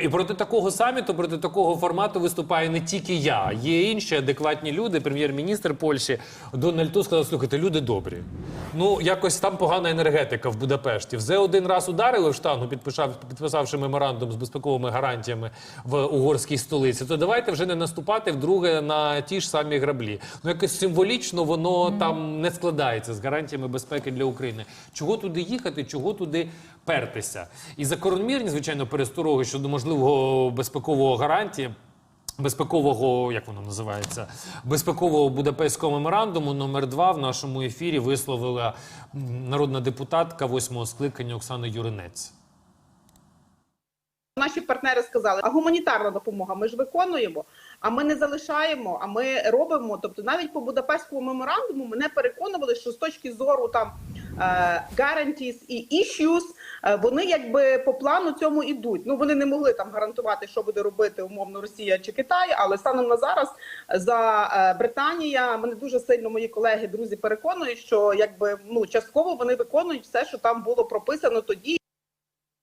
І проти такого саміту, проти такого формату виступаю не тільки я. Є інші адекватні люди. Прем'єр-міністр Польщі Дональд Туск сказав, слухайте, люди добрі. Ну, якось там погана енергетика в Будапешті. Вже один раз ударили в штангу, підписав, підписавши меморандум з безпековими гарантіями в угорській столиці. То давайте вже не наступати вдруге на ті ж самі граблі. Ну, якось символічно воно там не складається з гарантіями безпеки для України. Чого туди їхати, чого туди пертися? І закономірні, звичайно, перестороги щодо можливого безпекового гарантії. Безпекового, як воно називається, безпекового Будапештського меморандуму номер 2 в нашому ефірі висловила народна депутатка восьмого скликання Оксана Юринець. Наші партнери сказали, а гуманітарна допомога ми ж виконуємо, а ми не залишаємо, а ми робимо. Тобто, навіть по Будапештському меморандуму мене переконували, що з точки зору там guarantees і issues, е, вони якби по плану цьому ідуть. Ну вони не могли там гарантувати, що буде робити умовно Росія чи Китай, але станом на зараз за е, Британія мене дуже сильно мої колеги, друзі переконують, що якби ну частково вони виконують все, що там було прописано тоді.